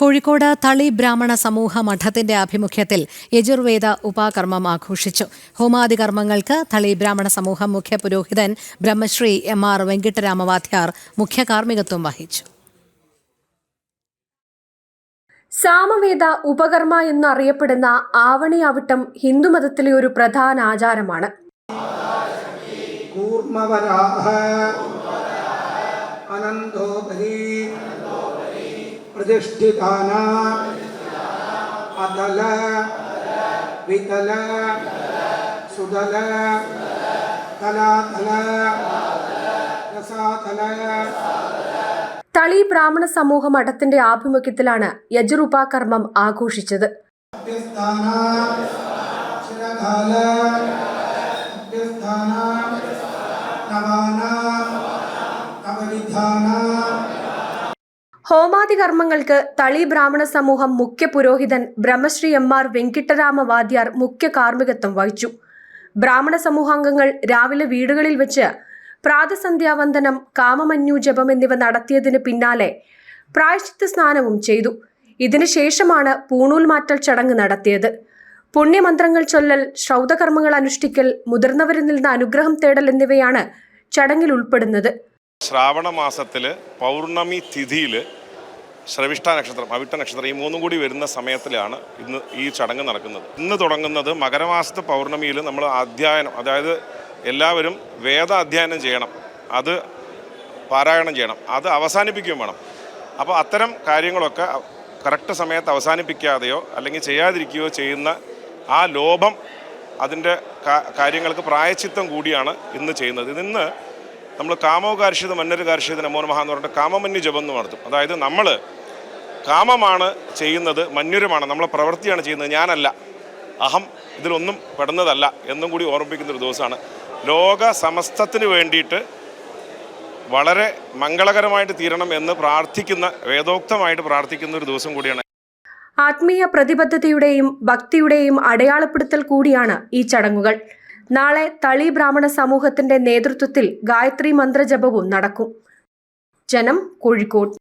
കോഴിക്കോട് തളി ബ്രാഹ്മണ സമൂഹ മഠത്തിന്റെ ആഭിമുഖ്യത്തിൽ യജുർവേദ ഉപാകർമ്മം ആഘോഷിച്ചു. ഹോമാദി കർമ്മങ്ങൾക്ക് തളി ബ്രാഹ്മണ സമൂഹം മുഖ്യ പുരോഹിതൻ ബ്രഹ്മശ്രീ എം ആർ വെങ്കിട്ടരാമവാധ്യാർ മുഖ്യ കാർമ്മികത്വം വഹിച്ചു. സാമവേദ ഉപകർമ്മ എന്നറിയപ്പെടുന്ന ആവണി അവിട്ടം ഹിന്ദുമതത്തിലെ ഒരു പ്രധാന ആചാരമാണ്. അനന്തോപരി പ്രതിഷ്ഠിതാന അതല വിതല സുതല കലാതല രസാതല. തളി ബ്രാഹ്മണ സമൂഹം അടത്തിന്റെ ആഭിമുഖ്യത്തിലാണ് യജുറുപാകർമ്മം ആഘോഷിച്ചത്. അഭ്യസ്ഥാന നവാന നവവിധാന ഹോമാദി കർമ്മങ്ങൾക്ക് തളി ബ്രാഹ്മണ സമൂഹം മുഖ്യ പുരോഹിതൻ ബ്രഹ്മശ്രീ എം ആർ വെങ്കിട്ടരാമ വാദ്യാർ മുഖ്യ കാർമ്മികത്വം വഹിച്ചു. ബ്രാഹ്മണ സമൂഹാംഗങ്ങൾ രാവിലെ വീടുകളിൽ വെച്ച് പ്രാതസന്ധ്യാവന്ദനം കാമമന്യു ജപം എന്നിവ നടത്തിയതിന് പിന്നാലെ പ്രായശ്ചിത്ത സ്നാനവും ചെയ്തു. ഇതിനുശേഷമാണ് പൂണൂൽ മാറ്റൽ ചടങ്ങ് നടത്തിയത്. പുണ്യമന്ത്രങ്ങൾ ചൊല്ലൽ ശ്രൗതകർമ്മങ്ങൾ അനുഷ്ഠിക്കൽ മുതിർന്നവരിൽ നിന്ന് അനുഗ്രഹം തേടൽ എന്നിവയാണ് ചടങ്ങിൽ ഉൾപ്പെടുന്നത്. ശ്രാവണ മാസത്തിൽ പൗർണമി തിഥിയിൽ ശ്രവിഷ്ഠ നക്ഷത്രം അവിട്ട നക്ഷത്രം ഈ മൂന്നും കൂടി വരുന്ന സമയത്തിലാണ് ഇന്ന് ഈ ചടങ്ങ് നടക്കുന്നത്. ഇന്ന് തുടങ്ങുന്നത് മകരമാസത്തെ പൗർണമിയിൽ നമ്മൾ അധ്യയനം അതായത് എല്ലാവരും വേദ അധ്യയനം ചെയ്യണം. അത് പാരായണം ചെയ്യണം. അത് അവസാനിപ്പിക്കുകയും വേണം. അപ്പോൾ അത്തരം കാര്യങ്ങളൊക്കെ കറക്റ്റ് സമയത്ത് അവസാനിപ്പിക്കാതെയോ അല്ലെങ്കിൽ ചെയ്യാതിരിക്കുകയോ ചെയ്യുന്ന ആ ലോഭം അതിന്റെ കാര്യങ്ങൾക്ക് പ്രായച്ചിത്തം കൂടിയാണ് ഇന്ന് ചെയ്യുന്നത്. ഇന്ന് നമ്മൾ കാമോ കാർഷിത മന്നര് കാർഷിത നമോ നമഃ എന്ന് പറഞ്ഞിട്ട് കാമമന്യ ജപം എന്ന് നടത്തും. അതായത് നമ്മൾ കാമമാണ് ചെയ്യുന്നത് മന്യുരമാണ് നമ്മളെ പ്രവൃത്തിയാണ് ചെയ്യുന്നത് ഞാനല്ല. അഹം ഇതിലൊന്നും പെടുന്നതല്ല എന്നും കൂടി ഓർമ്മിപ്പിക്കുന്ന ഒരു ദിവസമാണ്. ലോക സമസ്തത്തിന് വേണ്ടിയിട്ട് വളരെ മംഗളകരമായിട്ട് തീരണം എന്ന് പ്രാർത്ഥിക്കുന്ന വേദോക്തമായിട്ട് പ്രാർത്ഥിക്കുന്ന ഒരു ദിവസം കൂടിയാണ്. ആത്മീയ പ്രതിബദ്ധതയുടെയും ഭക്തിയുടെയും അടയാളപ്പെടുത്തൽ കൂടിയാണ് ഈ ചടങ്ങുകൾ. നാളെ തളി ബ്രാഹ്മണ സമൂഹത്തിന്റെ നേതൃത്വത്തിൽ ഗായത്രി മന്ത്രജപവും നടക്കും. ജനം കോഴിക്കോട്.